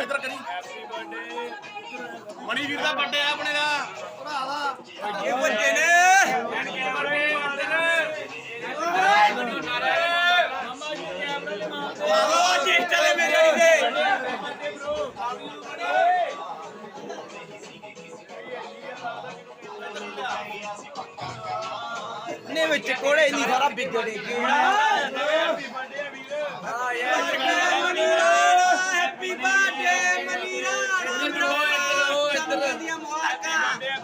ਇੱਧਰ ਕਰੀ। ਮਣੀ ਵੀਰ ਦਾ ਬਰਥਡੇ ਆ ਆਪਣੇ ਦਾ। ਭਰਾ ਇਹ ਬੱਚੇ ਨੇ। ਆਹ ਜੀ ਚਲੇ ਮੇਰੇ ਦੇ ਨੇ ਵਿੱਚ ਕੋਲੇ ਨਹੀਂ ਸਾਰਾ ਵਿਗੜੇ ਗਿਆ ਹਾਂ ਯਾਰ ਹੈਪੀ ਬਰਥਡੇ ਮਨੀਰਾ ਇੱਧਰ ਦੀਆਂ ਮੁਬਾਰਕਾਂ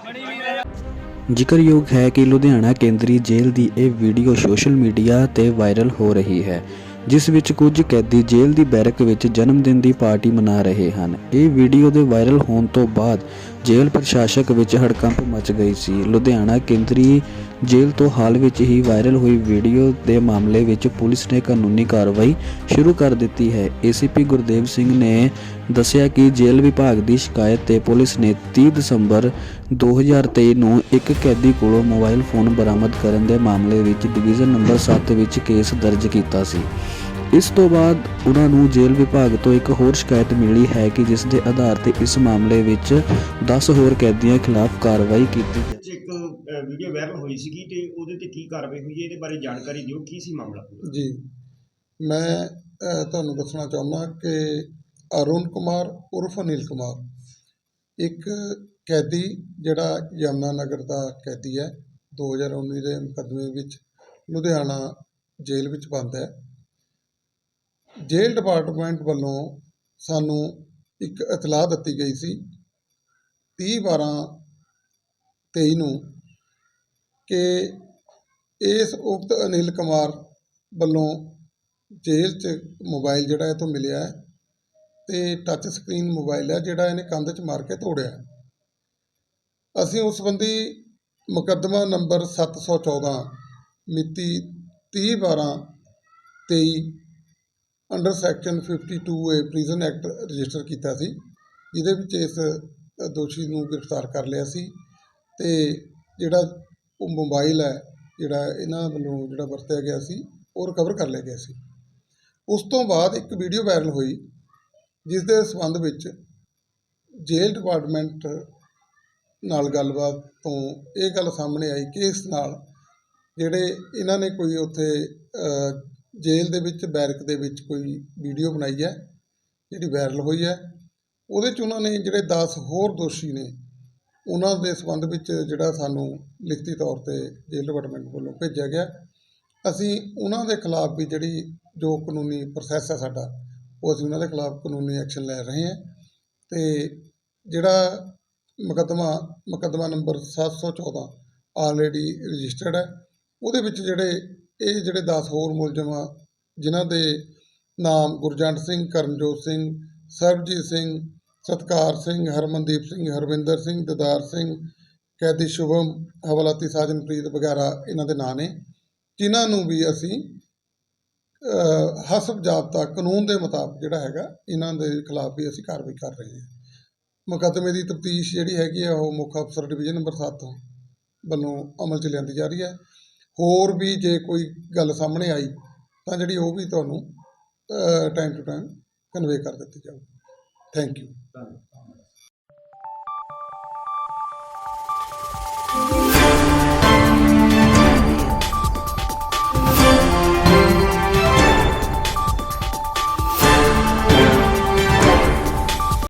ਜ਼ਿਕਰਯੋਗ ਹੈ ਕਿ ਲੁਧਿਆਣਾ ਕੇਂਦਰੀ ਜੇਲ੍ਹ ਦੀ ਇਹ ਵੀਡੀਓ ਸੋਸ਼ਲ ਮੀਡੀਆ ਤੇ ਵਾਇਰਲ ਹੋ ਰਹੀ ਹੈ, ਜਿਸ ਵਿੱਚ ਕੁਝ ਕੈਦੀ ਜੇਲ੍ਹ ਦੀ ਬੈਰਕ ਵਿੱਚ ਜਨਮ ਦਿਨ ਦੀ ਪਾਰਟੀ ਮਨਾ ਰਹੇ ਹਨ। ਇਹ ਵੀਡੀਓ ਦੇ ਵਾਇਰਲ ਹੋਣ ਤੋਂ ਬਾਅਦ ਜੇਲ੍ਹ ਪ੍ਰਸ਼ਾਸਕ ਵਿੱਚ ਹੜਕੰਪ ਮਚ ਗਈ ਸੀ। ਲੁਧਿਆਣਾ ਕੇਂਦਰੀ ਜੇਲ੍ਹ ਤੋਂ ਹਾਲ ਵਿੱਚ ਹੀ ਵਾਇਰਲ ਹੋਈ ਵੀਡੀਓ ਦੇ ਮਾਮਲੇ ਵਿੱਚ ਪੁਲਿਸ ਨੇ ਕਾਨੂੰਨੀ ਕਾਰਵਾਈ ਸ਼ੁਰੂ ਕਰ ਦਿੱਤੀ ਹੈ। ਏਸੀਪੀ ਗੁਰਦੇਵ ਸਿੰਘ ਨੇ ਦੱਸਿਆ ਕਿ ਜੇਲ੍ਹ ਵਿਭਾਗ ਦੀ ਸ਼ਿਕਾਇਤ ਤੇ ਪੁਲਿਸ ਨੇ 30 ਦਸੰਬਰ 2023 ਨੂੰ ਇੱਕ ਕੈਦੀ ਕੋਲੋਂ ਮੋਬਾਈਲ ਫੋਨ ਬਰਾਮਦ ਕਰਨ ਦੇ ਮਾਮਲੇ ਵਿੱਚ ਡਿਵੀਜ਼ਨ ਨੰਬਰ 7 ਵਿੱਚ ਕੇਸ ਦਰਜ ਕੀਤਾ ਸੀ। ਇਸ ਤੋਂ ਬਾਅਦ ਉਹਨਾਂ ਨੂੰ ਜੇਲ੍ਹ ਵਿਭਾਗ ਤੋਂ ਇੱਕ ਹੋਰ ਸ਼ਿਕਾਇਤ ਮਿਲੀ ਹੈ ਕਿ ਜਿਸ ਦੇ ਆਧਾਰ ਤੇ ਇਸ ਮਾਮਲੇ ਵਿੱਚ 10 ਹੋਰ ਕੈਦੀਆਂ ਖਿਲਾਫ ਕਾਰਵਾਈ ਕੀਤੀ ਹੈ ਚ ਇੱਕ ਵੀਡੀਓ ਵਾਇਰਲ ਹੋਈ ਸੀਗੀ ਤੇ ਉਹਦੇ ਤੇ ਕੀ ਕਾਰਵਾਈ ਹੋਈ ਹੈ ਇਹਦੇ ਬਾਰੇ ਜਾਣਕਾਰੀ ਦਿਓ ਕੀ ਸੀ ਮਾਮਲਾ? ਜੀ ਮੈਂ ਤੁਹਾਨੂੰ ਦੱਸਣਾ ਚਾਹੁੰਦਾ ਕਿ ਅਰੁਣ ਕੁਮਾਰ ਉਰਫ ਅਨਿਲ ਕੁਮਾਰ ਇੱਕ ਕੈਦੀ ਜਿਹੜਾ ਯਮਨਾ ਨਗਰ ਦਾ ਕੈਦੀ ਹੈ 2019 ਦੇ ਮੁਕੱਦਮੇ ਵਿੱਚ ਲੁਧਿਆਣਾ ਜੇਲ੍ਹ ਵਿੱਚ ਬੰਦ ਹੈ। ਜੇਲ੍ਹ ਡਿਪਾਰਟਮੈਂਟ ਵੱਲੋਂ ਸਾਨੂੰ ਇੱਕ ਇਤਲਾਹ ਦਿੱਤੀ ਗਈ ਸੀ 30 12 23 ਨੂੰ ਕਿ ਇਸ ਉਕਤ ਅਨਿਲ ਕੁਮਾਰ ਵੱਲੋਂ ਜੇਲ੍ਹ 'ਚ ਮੋਬਾਈਲ ਜਿਹੜਾ ਇਹ ਤੋਂ ਮਿਲਿਆ ਹੈ ਤੇ ਟੱਚ ਸਕਰੀਨ ਮੋਬਾਈਲ ਹੈ ਜਿਹੜਾ ਇਹਨੇ ਕੰਧ 'ਚ ਮਾਰ ਕੇ ਤੋੜਿਆ ਅਸੀਂ ਉਸ ਸੰਬੰਧੀ ਮੁਕੱਦਮਾ ਨੰਬਰ 714 ਮਿਤੀ 30 12 23 under section 52A prison act register ਕੀਤਾ ਸੀ, ਜਿਹਦੇ ਵਿੱਚ ਇਸ ਦੋਸ਼ੀ ਨੂੰ ਗ੍ਰਿਫਤਾਰ ਕਰ ਲਿਆ ਸੀ ਤੇ ਜਿਹੜਾ ਉਹ ਮੋਬਾਈਲ ਹੈ, ਜਿਹੜਾ ਇਹਨਾਂ ਵੱਲੋਂ ਜਿਹੜਾ ਵਰਤਿਆ ਗਿਆ ਸੀ, ਉਹ ਰਿਕਵਰ ਕਰ ਲਿਆ ਗਿਆ ਸੀ। ਉਸ ਤੋਂ ਬਾਅਦ ਇੱਕ ਵੀਡੀਓ ਵਾਇਰਲ ਹੋਈ ਜਿਸ ਦੇ ਸੰਬੰਧ ਵਿੱਚ ਜੇਲ੍ਹ ਡਿਪਾਰਟਮੈਂਟ ਨਾਲ ਗੱਲਬਾਤ ਤੋਂ ਇਹ ਗੱਲ ਸਾਹਮਣੇ ਆਈ ਕਿ ਇਸ ਨਾਲ ਜਿਹੜੇ ਇਹਨਾਂ ਨੇ ਕੋਈ ਉੱਥੇ ਜੇਲ੍ਹ ਦੇ ਵਿੱਚ, ਬੈਰਕ ਦੇ ਵਿੱਚ ਕੋਈ ਵੀਡੀਓ ਬਣਾਈ ਹੈ, ਜਿਹੜੀ ਵਾਇਰਲ ਹੋਈ ਹੈ। ਉਹਦੇ 'ਚ ਉਹਨਾਂ ਨੇ ਜਿਹੜੇ 10 ਹੋਰ ਦੋਸ਼ੀ ਨੇ, ਉਹਨਾਂ ਦੇ ਸੰਬੰਧ ਵਿੱਚ ਜਿਹੜਾ ਸਾਨੂੰ ਲਿਖਤੀ ਤੌਰ ਤੇ ਜੇਲ੍ਹ ਡਿਪਾਰਟਮੈਂਟ ਵੱਲੋਂ ਭੇਜਿਆ ਗਿਆ। ਅਸੀਂ ਉਹਨਾਂ ਦੇ ਖਿਲਾਫ ਵੀ ਜਿਹੜੀ ਜੋ ਕਾਨੂੰਨੀ ਪ੍ਰੋਸੈਸ ਹੈ ਸਾਡਾ, ਉਹ ਅਸੀਂ ਉਹਨਾਂ ਦੇ ਖਿਲਾਫ ਕਾਨੂੰਨੀ ਐਕਸ਼ਨ ਲੈ ਰਹੇ ਹਾਂ। ਤੇ ਜਿਹੜਾ ਮੁਕੱਦਮਾ ਮੁਕੱਦਮਾ ਨੰਬਰ 714 ਆਲਰੇਡੀ ਰਜਿਸਟਰਡ ਹੈ, ਉਹਦੇ ਵਿੱਚ ਜਿਹੜੇ ਇਹ ਜਿਹੜੇ 10 ਹੋਰ ਮੁਲਜ਼ਮ ਆ, ਜਿਨ੍ਹਾਂ ਦੇ ਨਾਮ ਗੁਰਜੰਟ ਸਿੰਘ, ਕਰਨਜੋਤ ਸਿੰਘ, ਸਰਬਜੀਤ ਸਿੰਘ, ਸਤਕਾਰ ਸਿੰਘ, ਹਰਮਨਦੀਪ ਸਿੰਘ, ਹਰਵਿੰਦਰ ਸਿੰਘ, ਦਦਾਰ ਸਿੰਘ, ਕੈਦੀ ਸ਼ੁਭਮ, ਹਵਾਲਾਤੀ ਸਾਜਨਪ੍ਰੀਤ ਵਗੈਰਾ ਇਹਨਾਂ ਦੇ ਨਾਂ ਨੇ, ਜਿਨ੍ਹਾਂ ਨੂੰ ਵੀ ਅਸੀਂ ਹਸਬ ਜਾਬਤਾ ਕਾਨੂੰਨ ਦੇ ਮੁਤਾਬਕ ਜਿਹੜਾ ਹੈਗਾ, ਇਹਨਾਂ ਦੇ ਖਿਲਾਫ ਵੀ ਅਸੀਂ ਕਾਰਵਾਈ ਕਰ ਰਹੇ ਹਾਂ। ਮੁਕੱਦਮੇ ਦੀ ਤਫਤੀਸ਼ ਜਿਹੜੀ ਹੈਗੀ ਆ, ਉਹ ਮੁੱਖ ਅਫਸਰ ਡਿਵੀਜ਼ਨ ਨੰਬਰ 7 ਵੱਲੋਂ ਅਮਲ 'ਚ ਲਿਆਂਦੀ ਜਾ ਰਹੀ ਹੈ। ਹੋਰ ਵੀ ਜੇ ਕੋਈ ਗੱਲ ਸਾਹਮਣੇ ਆਈ, ਤਾਂ ਜਿਹੜੀ ਉਹ ਵੀ ਤੁਹਾਨੂੰ ਟਾਈਮ ਟੂ ਟਾਈਮ ਕਨਵੇ ਕਰ ਦਿੱਤੀ ਜਾਊਗੀ। Thank you